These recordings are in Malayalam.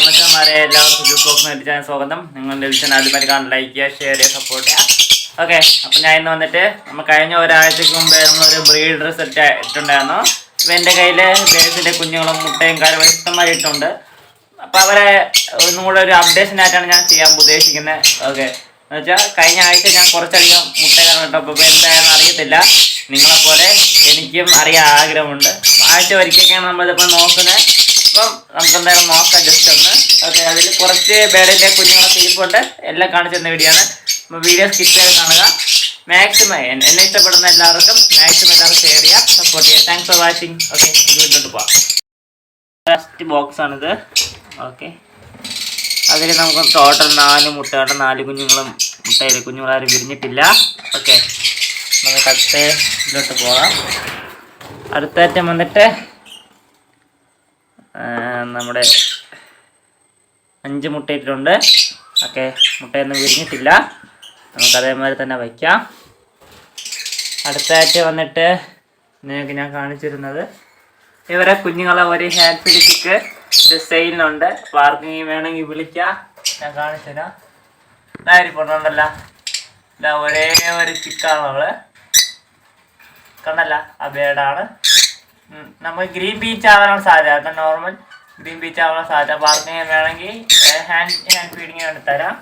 മച്ചന്മാരെ എല്ലാവർക്കും ജ്യൂസ് ബോക്സ് ചാനൽ സ്വാഗതം. നിങ്ങൾ ലഭിച്ചാൽ ആദ്യമായി കാണാൻ ലൈക്ക് ചെയ്യുക ഷെയർ ചെയ്യുക സപ്പോർട്ട് ചെയ്യുക. ഓക്കെ അപ്പം ഞാൻ ഇന്ന് വന്നിട്ട് നമ്മൾ കഴിഞ്ഞ ഒരാഴ്ചക്ക് മുമ്പേ നമ്മളൊരു ബ്രീഡർ സെറ്റ് ഇട്ടുണ്ടായിരുന്നു ഇപ്പം എന്റെ കയ്യിൽ ബേസിന്റെ കുഞ്ഞുങ്ങളും മുട്ടയും കാര്യങ്ങളും ഇഷ്ടംമാതിരി ഇട്ടുണ്ട്. അപ്പം അവരെ ഒന്നും കൂടെ ഒരു അപ്ഡേഷൻ ആയിട്ടാണ് ഞാൻ ചെയ്യാൻ ഉദ്ദേശിക്കുന്നത് ഓക്കെ എന്ന് വെച്ചാൽ കഴിഞ്ഞ ആഴ്ച ഞാൻ കുറച്ചധികം മുട്ടകൾ ഇട്ടപ്പോൾ എന്തായാലും അറിയത്തില്ല. നിങ്ങളെപ്പോലെ എനിക്കും അറിയാൻ ആഗ്രഹമുണ്ട്. ആഴ്ച ഒരിക്കലൊക്കെയാണ് നമ്മളിതിപ്പോൾ നോക്കുന്നത് അപ്പം നമുക്ക് എന്തായാലും നോക്കാം. ജസ്റ്റ് ഒന്ന്. ഓക്കെ അതിൽ കുറച്ച് ബേഡിന്റെ കുഞ്ഞുങ്ങളൊക്കെ ഇരിപ്പുണ്ട് എല്ലാം കാണിച്ചു തന്ന വീഡിയോ ആണ്. വീഡിയോ സ്കിപ്പ് ചെയ്ത് കാണുക. മാക്സിമം എന്നെ ഇഷ്ടപ്പെടുന്ന എല്ലാവർക്കും മാക്സിമം എല്ലാവരും ഷെയർ ചെയ്യുക. സപ്പോർട്ട് ചെയ്യുക. താങ്ക്സ് ഫോർ വാച്ചിങ് ഓക്കെ വീട്ടിലോട്ട് പോവാം. ഫസ്റ്റ് ബോക്സ് ആണിത്. ഓക്കെ അതിൽ നമുക്ക് ടോട്ടൽ നാല് മുട്ടയുടെ നാല് കുഞ്ഞുങ്ങളും മുട്ടയിൽ കുഞ്ഞുങ്ങളാരും വിരിഞ്ഞിട്ടില്ല. ഓക്കെ നമുക്ക് അടുത്ത ഇതിലോട്ട് പോകാം അടുത്ത ഐറ്റം വന്നിട്ട് നമ്മുടെ അഞ്ച് മുട്ടയിട്ടിട്ടുണ്ട് ഓക്കെ മുട്ടയൊന്നും വിരിഞ്ഞിട്ടില്ല. നമുക്ക് അതേമാതിരി തന്നെ വയ്ക്കാം. അടുത്തായിട്ട് വന്നിട്ട് നിങ്ങൾക്ക് ഞാൻ കാണിച്ചിരുന്നത് ഇവരെ കുഞ്ഞുങ്ങളെ ഒരു ഹാൻഡ് പിടിച്ചിട്ട് സെയിലിനുണ്ട് പാർക്കിങ് വേണമെങ്കിൽ വിളിക്കാം. ഞാൻ കാണിച്ചു തരാം ഇതായിരിപ്പുണ്ടല്ലോ ഇതാ ഒരേ ഒരു ചിക്കാണ് അവൾ. കണ്ടല്ല ആ ബേഡാണ് നമ്മൾ ഗ്രീൻ ബീച്ച് ആവാനാണ് സാധ്യത. നോർമൽ ഗ്രീൻ ബീച്ച് ആവാൻ സാധ്യത ആർക്കെങ്കിലും വേണമെങ്കിൽ ഹാൻഡ് ഹാൻഡ് ഫീഡിങ് വേണ്ടി തരാം.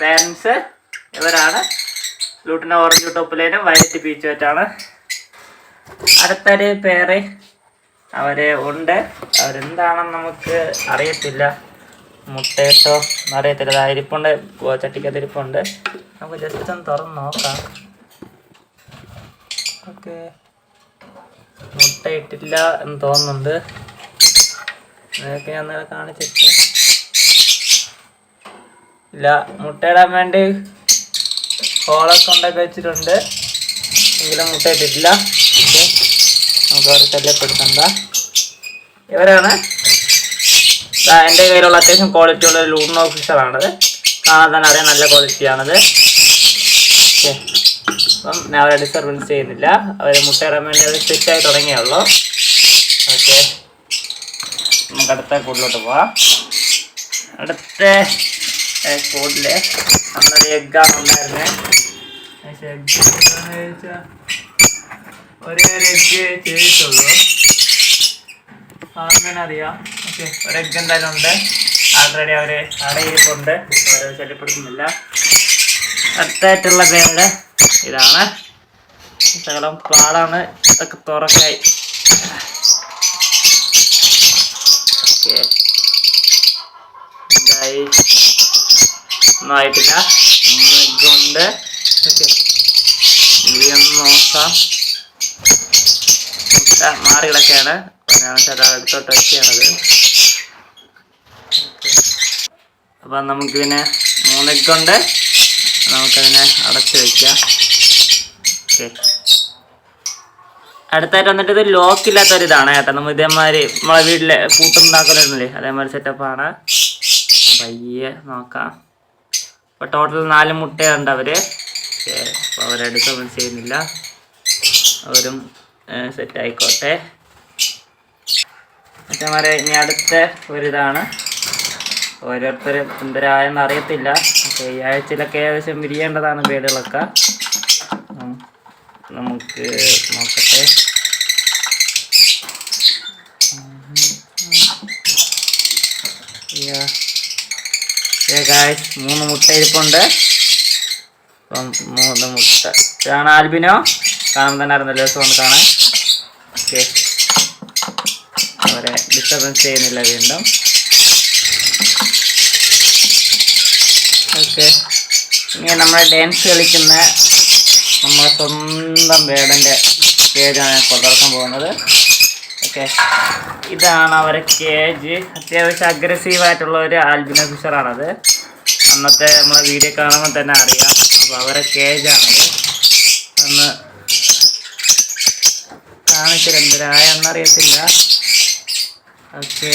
പേരൻസ് ഇവരാണ്. ലൂട്ടിന്റെ ഓറഞ്ച് ടോപ്പിലേനും വൈറ്റ് ബീച്ച് വെച്ചാണ്. അടുത്തൊരു പേര് അവർ ഉണ്ട്. അവരെന്താണെന്ന് നമുക്ക് അറിയത്തില്ല. മുട്ടയിട്ടോ അറിയത്തില്ല. അതായിരിപ്പുണ്ട് ചട്ടിക്കതിരിപ്പുണ്ട് നമുക്ക് ജസ്റ്റ് ഒന്ന് തുറന്ന് നോക്കാം. ഓക്കെ. മുട്ടയിട്ടില്ല എന്ന് തോന്നുന്നുണ്ട്. അതൊക്കെ ഞാൻ നിങ്ങളെ കാണിച്ചിട്ട് ഇല്ല മുട്ടയിടാൻ വേണ്ടി ഹോളൊക്കെ ഉണ്ടാക്കി വെച്ചിട്ടുണ്ട്. എങ്കിലും മുട്ടയിട്ടിട്ടില്ല നമുക്ക് അവരെ ശല്യപ്പെടുത്തണ്ട ഇവരാണ്. എന്റെ കയ്യിലുള്ള അത്യാവശ്യം ക്വാളിറ്റി ഉള്ള ലൂൺ ഓഫീസറാണത് കാണാൻ തന്നെ അറിയാം നല്ല ക്വാളിറ്റിയാണത് ഓക്കെ. അപ്പം ഞാൻ അവരെ ഡിസ്റ്റർബൻസ് ചെയ്യുന്നില്ല. അവർ മുട്ടയിടാൻ വേണ്ടി അത് സ്റ്റിച്ചായി തുടങ്ങിയുള്ളൂ നമുക്ക് അടുത്ത കൂടിലോട്ട് പോവാം. അടുത്ത കൂടിൽ നമ്മളൊരു എഗ്ഗാണ് ഉണ്ടായിരുന്നത് ഒരേ ഒരു എഗ്ഗ് ചെയ്തിട്ടുള്ളൂ. അങ്ങനെ അറിയാം. ഓക്കെ ഒരു എഗ്ഗ് എന്തായാലും ഉണ്ട്. ആൾറെഡി അവർ അടയിരിപ്പുണ്ട്. അവരെ ശല്യപ്പെടുത്തുന്നില്ല. അടുത്തായിട്ടുള്ള പേരുടെ ഇതാണ്. ശകലം പാടാണ്. ഇതൊക്കെ തുറക്കായി. ഒന്നും ആയിട്ടില്ല കൊണ്ട് ഓക്കെ ഒന്ന് നോക്കാം. മുട്ട മാറി കിടക്കുകയാണ് ഞാൻ ചേട്ടാ എടുത്തോട്ട് വെക്കുകയാണത് അപ്പം നമുക്കിതിനെ മൂന്നെഗ്ഗുണ്ട് നമുക്കതിനെ അടച്ചു വെക്കാം. ഓക്കെ അടുത്തായിട്ട് വന്നിട്ട് ഇത് ലോക്ക് ഇല്ലാത്ത ഒരു ഇതാണ് കേട്ടോ. നമ്മൾ ഇതേമാതിരി നമ്മളെ വീട്ടിലെ കൂട്ടുണ്ടാക്കലുണ്ടല്ലേ അതേമാതിരി സെറ്റപ്പാണ് പയ്യെ നോക്കാം. അപ്പോൾ ടോട്ടൽ നാല് മുട്ടയുണ്ട് അവർ അപ്പോൾ അവരെടുത്ത് ഒന്നും ചെയ്യുന്നില്ല. അവരും സെറ്റ് ആയിക്കോട്ടെ. മറ്റേ ഇനി അടുത്ത ഒരിതാണ്. ഓരോരുത്തരും എന്തരായെന്ന് അറിയത്തില്ല. ഓക്കെ ഈ ആഴ്ചയിലൊക്കെ ഏകദേശം വിരിയേണ്ടതാണ് വീടുകളൊക്കെ നമുക്ക് നോക്കട്ടെ. മൂന്ന് മുട്ട ഇരിപ്പുണ്ട്. അപ്പം മൂന്ന് മുട്ട. ഇതാണ് ആൽബിനോ? കാണാൻ തന്നെ ആയിരുന്നല്ലോ ദിവസം ഒന്ന് കാണാൻ. ഓക്കെ അവരെ ഡിസ്റ്റർബൻസ് ചെയ്യുന്നില്ല വീണ്ടും. ഓക്കെ ഇനി നമ്മളെ ഡാൻസ് കളിക്കുന്ന നമ്മുടെ സ്വന്തം വേടന്റെ സ്റ്റേജാണ് ഞാൻ തുടർക്കാൻ പോകുന്നത്. ഓക്കെ. ഇതാണ് അവരെ കേജ് അത്യാവശ്യം അഗ്രസീവ് ആയിട്ടുള്ള ഒരു ആൽബിനോ ഫിഷറാണത് അന്നത്തെ നമ്മളെ വീഡിയോ കാണുമ്പോൾ തന്നെ അറിയാം. അപ്പോൾ അവരെ കേജാണത് ഒന്ന് കാണിച്ചത് എന്തിനായ എന്നറിയത്തില്ല. ഓക്കെ.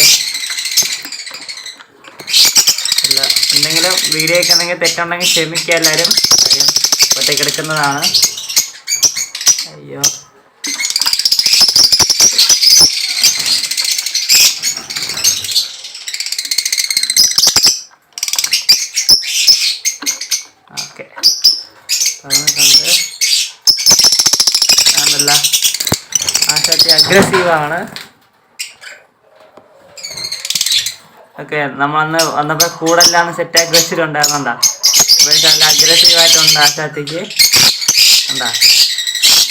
ഇല്ല എന്തെങ്കിലും വീഡിയോ ഒക്കെ എന്തെങ്കിലും തെറ്റുണ്ടെങ്കിൽ ക്ഷമിക്കുക എല്ലാവരും. ഒറ്റക്കെടുക്കുന്നതാണ് അയ്യോ കണ്ടല്ല ആശാട്ടി അഗ്രസീവ് ആണ് ഓക്കെ വന്നപ്പോൾ വന്നപ്പോ കൂടെല്ലാം സെറ്റ് ആക്കി വെച്ചിട്ടുണ്ടായിരുന്നുണ്ടാ അപ്പൊ നല്ല അഗ്രസീവ് ആയിട്ട് ഉണ്ടാക്കാത്തേക്ക് എന്താ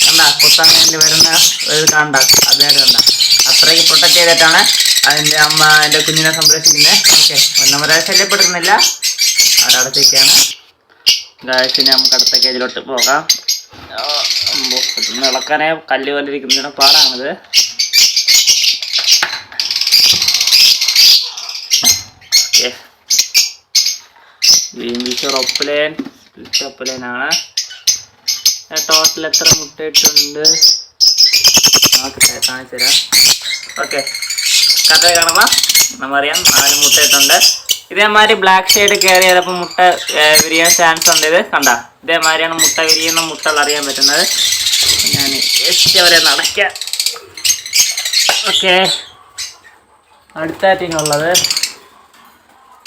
എന്താ കുത്താൻ വേണ്ടി വരുന്ന ഒരു കണ്ട? അദ്ദേഹം കണ്ട? അത്രയ്ക്ക് പ്രൊട്ടക്ട് ചെയ്തിട്ടാണ് അതിന്റെ അമ്മ എന്റെ കുഞ്ഞിനെ സംരക്ഷിക്കുന്നത് ഓക്കെ ഒന്നവരെ ശല്യപ്പെടുത്തുന്നില്ല. അവരടുത്തേക്കാണ് ഗായത്തിന് നമുക്ക് അടുത്ത കേജിലോട്ട് പോകാം. ആ, ഇളക്കാനേ കല്ല് പോലെ ഇരിക്കുന്നതിന് പാടാണിത്. ഓക്കെ. ബീച്ച് ഒപ്പലേൻ ഒപ്പലേനാണ് ടോട്ടൽ എത്ര മുട്ടയിട്ടുണ്ട്? നോക്കട്ടെ കാണിച്ചു തരാം. ഓക്കെ. കറക്റ്റ് കാണുമ്പോൾ നമ്മറിയാം നാല് മുട്ടയിട്ടുണ്ട്. ഇതേമാതിരി ബ്ലാക്ക് ഷെയ്ഡ് കയറി ചിലപ്പോൾ മുട്ട വിരിയാൻ ചാൻസ് ഉണ്ട് ഇത്. കണ്ട? ഇതേമാതിരിയാണ് മുട്ട വിരിയുന്ന മുട്ടകൾ അറിയാൻ പറ്റുന്നത്. ഞാൻ ജസ്റ്റ് അവരെ നടക്കാം. ഓക്കെ. അടുത്തായിട്ടുള്ളത്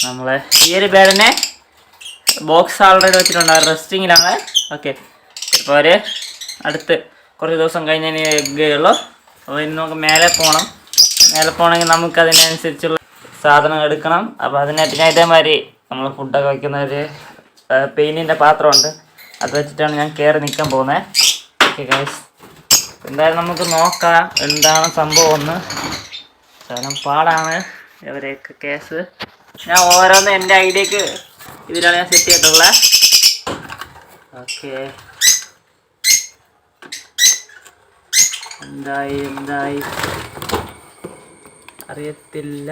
നമ്മളെ ഈ ഒരു ബേഡിനെ ബോക്സ് ആൾറെഡി വെച്ചിട്ടുണ്ട്. റെസ്റ്റിങ്ങിലാണ് ഓക്കെ. ഇപ്പോൾ അവർ അടുത്ത് കുറച്ച് ദിവസം കഴിഞ്ഞതിന് എഗ് ഉള്ളു അപ്പോൾ ഇന്ന് നമുക്ക് മേലെ പോകണം മേലെ പോകണമെങ്കിൽ നമുക്ക് അതിനനുസരിച്ചുള്ള സാധനം എടുക്കണം. അപ്പോൾ അതിനായിട്ട് ഞാൻ ഇതേമാതിരി നമ്മൾ ഫുഡൊക്കെ വയ്ക്കുന്ന ഒരു പെയിന്റിന്റെ പാത്രമുണ്ട്. അത് വെച്ചിട്ടാണ് ഞാൻ കയറി നിൽക്കാൻ പോകുന്നത് ഓക്കെ ഗൈസ് എന്തായാലും നമുക്ക് നോക്കാം എന്താണ് സംഭവം എന്ന് ശകലം പാടാണ് ഇവരെയൊക്കെ കേസ്. ഞാൻ ഓരോന്ന് എന്റെ ഐഡിയക്ക് ഇതിലാണ് ഞാൻ സെറ്റ് ചെയ്തിട്ടുള്ളത് ഓക്കെ. എന്തായി എന്തായി? അറിയത്തില്ല.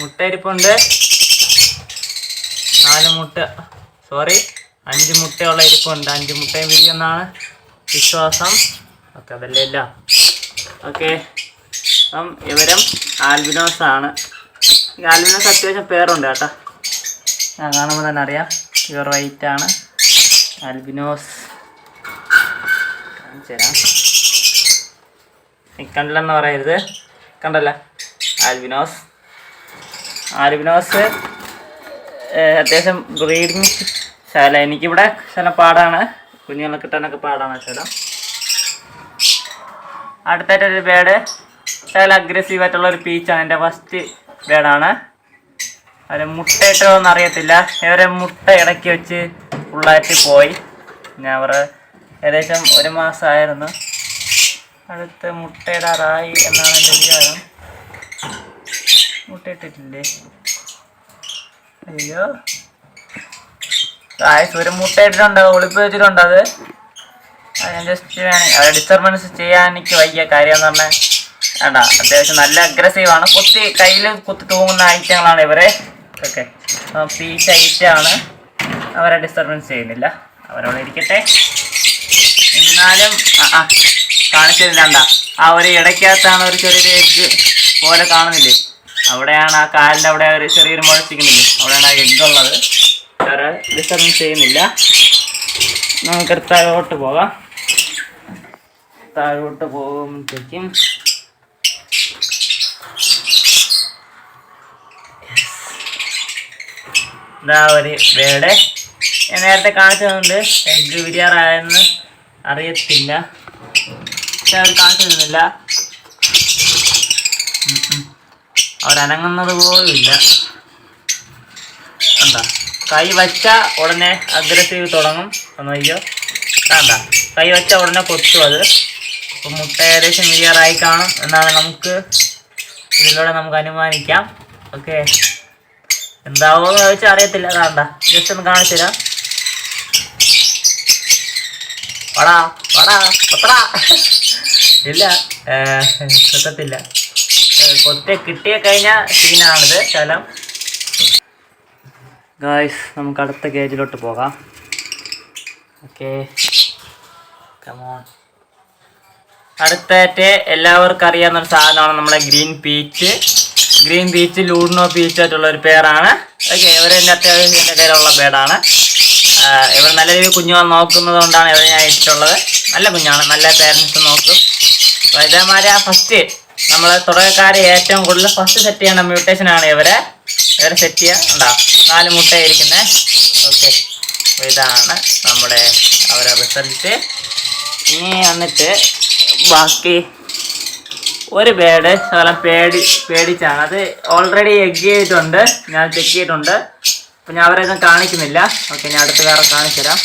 മുട്ട ഇരിപ്പുണ്ട് നാല് മുട്ട. സോറി അഞ്ച് മുട്ടയുള്ള ഇരിപ്പുണ്ട്. അഞ്ച് മുട്ടയും വിരിയെന്നാണ് വിശ്വാസം. ഓക്കെ അതല്ലേ ഇല്ല. ഓക്കെ അപ്പം ഇവരും ആൽബിനോസാണ്. ആൽബിനോസ് അത്യാവശ്യം പേരുണ്ട് കേട്ടോ. ഞാൻ കാണുമ്പോൾ തന്നെ അറിയാം. പ്യുവർ വൈറ്റ് ആണ്. ആൽബിനോസ്. കാണിച്ചു തരാം. നീ കണ്ടില്ലെന്ന് പറയരുത്. കണ്ടല്ല? ആൽബിനോസ്. ആൽബിനോസ് അത്യാവശ്യം ബ്രീഡിങ് ശാല എനിക്കിവിടെ ശല പാടാണ്. കുഞ്ഞുങ്ങളെ കിട്ടാനൊക്കെ പാടാണ് ശലം. അടുത്തായിട്ടൊരു ബേഡ് ശകലം അഗ്രസീവ് ആയിട്ടുള്ള ഒരു പീച്ചാണ് എന്റെ ഫസ്റ്റ് ബേഡാണ് അതിന് മുട്ടയിട്ടോന്ന് അറിയത്തില്ല. ഇവരെ മുട്ട ഇടയ്ക്ക് വെച്ച് ഫുള്ളായിട്ട് പോയി. ഞാൻ അവർ ഏകദേശം ഒരു മാസമായിരുന്നു. അടുത്ത് മുട്ടയിടാറായി എന്നാണ് എന്റെ വിചാരം. മുട്ടയിട്ടിട്ടില്ലേ അയ്യോ. ഗായ്സ് ഒരു മുട്ട ഇട്ടിട്ടുണ്ട് ഒളിപ്പ് വെച്ചിട്ടുണ്ട് അത്. ജസ്റ്റ് ഡിസ്റ്റർബൻസ് ചെയ്യാൻ എനിക്ക് വയ്യ കാര്യം എന്ന് പറഞ്ഞാൽ വേണ്ട അത്യാവശ്യം നല്ല അഗ്രസീവ് ആണ്. കുത്തി കയ്യിൽ കുത്തി തൂങ്ങുന്ന ഐറ്റങ്ങളാണ് ഇവരെ. ഓക്കെ. പീച്ച് ഐറ്റാണ് അവരെ ഡിസ്റ്റർബൻസ് ചെയ്യുന്നില്ല. അവരവിടെ ഇരിക്കട്ടെ. എന്നാലും ആ കാണിച്ചില്ല ആ ഒരു ഇടയ്ക്കകത്താണ് ഒരു ചെറിയൊരു എഗ്ഗ് പോലെ കാണുന്നില്ലേ? അവിടെയാണ് ആ കാലിന്റെ അവിടെ ഒരു ചെറിയൊരു മുഴച്ചിരിക്കുന്നില്ലേ അവിടെയാണ് ആ എഗ്ഗ് ഉള്ളത്. വേറെ ഡിസ്റ്റർബൻസ് ചെയ്യുന്നില്ല. നമുക്ക് താഴോട്ട് പോകാം. താഴോട്ട് പോകുമ്പോഴത്തേക്കും ഇതാ ഒരു വേടെ. ഞാൻ നേരത്തെ കാണിച്ചതുകൊണ്ട് എഗ് വിരിയാറായെന്ന് അറിയത്തില്ല. പക്ഷെ അവർ കാണിച്ചിരുന്നില്ല ഉം. ഉം. അവരനങ്ങുന്നത് പോലും ഇല്ല. കണ്ട കൈ വച്ച ഉടനെ അഗ്രസീവ് തുടങ്ങും. ഒന്ന് അയ്യോ കണ്ട കൈ വച്ച ഉടനെ കൊത്തും അത്. അപ്പം മുട്ട ഏകദേശം ക്ലിയറായി കാണും. എന്നാണ് നമുക്ക് ഇതിലൂടെ നമുക്ക് അനുമാനിക്കാം. ഓക്കെ. എന്താവോന്ന് ചോദിച്ചാൽ അറിയത്തില്ല. കാണണ്ട ജസ്റ്റ് ഒന്ന് കാണിച്ചു തരാം. വടാ വടാ കൊത്തടാ. ഇല്ല. കൊത്തത്തില്ല. കൊത്തി കിട്ടിയ കഴിഞ്ഞ സീനാണിത് ശലം ഗായ്സ് നമുക്ക് അടുത്ത കേജിലോട്ട് പോകാം. ഓക്കെ കമോൺ അടുത്തായിട്ട് എല്ലാവർക്കും അറിയാവുന്ന ഒരു സാധനമാണ് നമ്മുടെ green peach green peach lutino peach ആയിട്ടുള്ള ഒരു പേരാണ്. ഓക്കെ ഇവർ എന്റെ അത്യാവശ്യം എന്റെ കയ്യിലുള്ള പേടാണ് ഇവർ നല്ല രീതിയിൽ കുഞ്ഞുങ്ങൾ നോക്കുന്നത് കൊണ്ടാണ് ഇവരെ ഞാൻ ഇഷ്ടമുള്ളത് നല്ല കുഞ്ഞാണ് നല്ല പേരൻസ് നോക്കും. ഇതേമാതിരി ആ ഫസ്റ്റ് നമ്മൾ തുടക്കക്കാരെ ഏറ്റവും കൂടുതൽ ഫസ്റ്റ് സെറ്റ് ചെയ്യേണ്ട മ്യൂട്ടേഷൻ ആണ് ഇവരെ. ഇവരെ സെറ്റ് ചെയ്യുക ഉണ്ടാ നാല് മുട്ടയായിരിക്കുന്നേ. ഓക്കെ ഇതാണ് നമ്മുടെ അവരെ റിസൾട്ട് ഇനി വന്നിട്ട് ബാക്കി ഒരു പേട് ശകലം പേടി പേടിച്ചാണ്. അത് ഓൾറെഡി എഗ് ചെയ്തിട്ടുണ്ട്. ഞാൻ ചെക്ക് ചെയ്തിട്ടുണ്ട്. അപ്പം ഞാൻ അവരെ കാണിക്കുന്നില്ല. ഓക്കെ ഞാൻ അടുത്ത വേറെ കാണിച്ചു തരാം.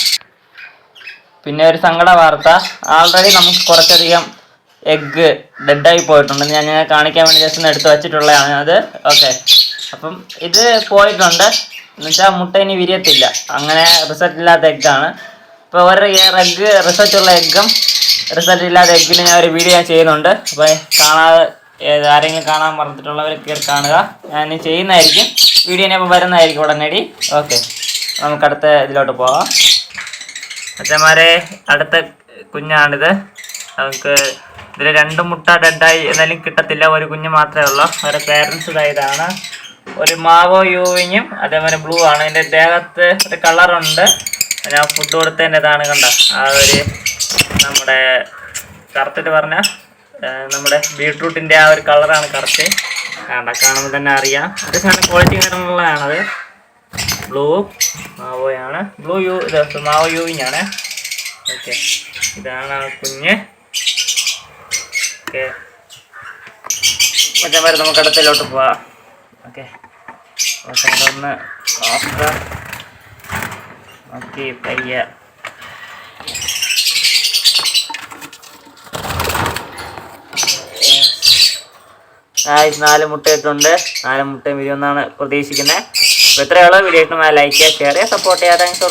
പിന്നെ ഒരു സങ്കട വാർത്ത. ആൾറെഡി നമുക്ക് കുറച്ചധികം എഗ്ഗ് ഡെഡായി പോയിട്ടുണ്ട്. ഞാൻ ഞാൻ കാണിക്കാൻ വേണ്ടി ജസ്റ്റ് ഒന്ന് എടുത്ത് വെച്ചിട്ടുള്ളതാണ് അത്. ഓക്കെ അപ്പം ഇത് പോയിട്ടുണ്ട്. എന്നുവെച്ചാൽ മുട്ട ഇനി വിരിയത്തില്ല. അങ്ങനെ റിസൾട്ട് ഇല്ലാത്ത എഗ്ഗാണ് അപ്പോൾ ഒരു എഗ്ഗ് റിസൾട്ട് ഉള്ള എഗ്ഗും റിസൾട്ട് ഇല്ലാത്ത എഗ്ഗിന് ഞാൻ ഒരു വീഡിയോ ഞാൻ ചെയ്യുന്നുണ്ട്. അപ്പോൾ കാണാതെ ആരെങ്കിലും കാണാൻ മറന്നിട്ടുള്ളവർ കയറി കാണുക. ഞാൻ ചെയ്യുന്നതായിരിക്കും. വീഡിയോ അപ്പോൾ വരുന്നതായിരിക്കും ഉടനടി. ഓക്കെ നമുക്ക് അടുത്ത ഇതിലോട്ട് പോകാം അച്ഛന്മാരെ അടുത്ത കുഞ്ഞാണിത്. നമുക്ക് ഇതിൽ രണ്ട് മുട്ട ഡെഡായി എന്നാലും കിട്ടത്തില്ല. ഒരു കുഞ്ഞ് മാത്രമേ ഉള്ളൂ. അവരുടെ പേരൻസ് ഇതാണ്. ഒരു മാവോ യൂവിങ്ങും അതേപോലെ ബ്ലൂ ആണ്. എന്റെ ദേഹത്ത് ഒരു കളറുണ്ട് ഞാൻ ഫുഡ് കൊടുത്തതിന്റെ ഇതാണ് കണ്ട? ആ ഒരു നമ്മുടെ കറുത്തിട്ട് പറഞ്ഞ നമ്മുടെ ബീട്രൂട്ടിന്റെ ആ ഒരു കളറാണ് കറക്റ്റ് കണ്ട കാണുമ്പോൾ തന്നെ അറിയാം. അത് സാധനം ക്വാളിറ്റി കാര്യങ്ങളുള്ളതാണത് ബ്ലൂ മാവോയാണ്. ബ്ലൂ യു ഇത് മാവോ യൂവിങ്ങാണ് ഓക്കെ. ഇതാണ് ആ കുഞ്ഞ്. ഓക്കെ. മറ്റേ നമുക്ക് അടുത്തിലോട്ട് പോവാം. ഓക്കെ. ഒന്ന് നോക്കാം ഓക്കെ പയ്യ നാല് മുട്ട ഇട്ടുണ്ട് നാല് മുട്ടയും വിരിയുമെന്നാണ് പ്രതീക്ഷിക്കുന്നത് അപ്പോൾ ഇത്രയുള്ള വീഡിയോ ഇഷ്ടമായ ലൈക്ക് ചെയ്യുക ഷെയർ ചെയ്യുക സപ്പോർട്ട് ചെയ്യുക. താങ്ക്സ്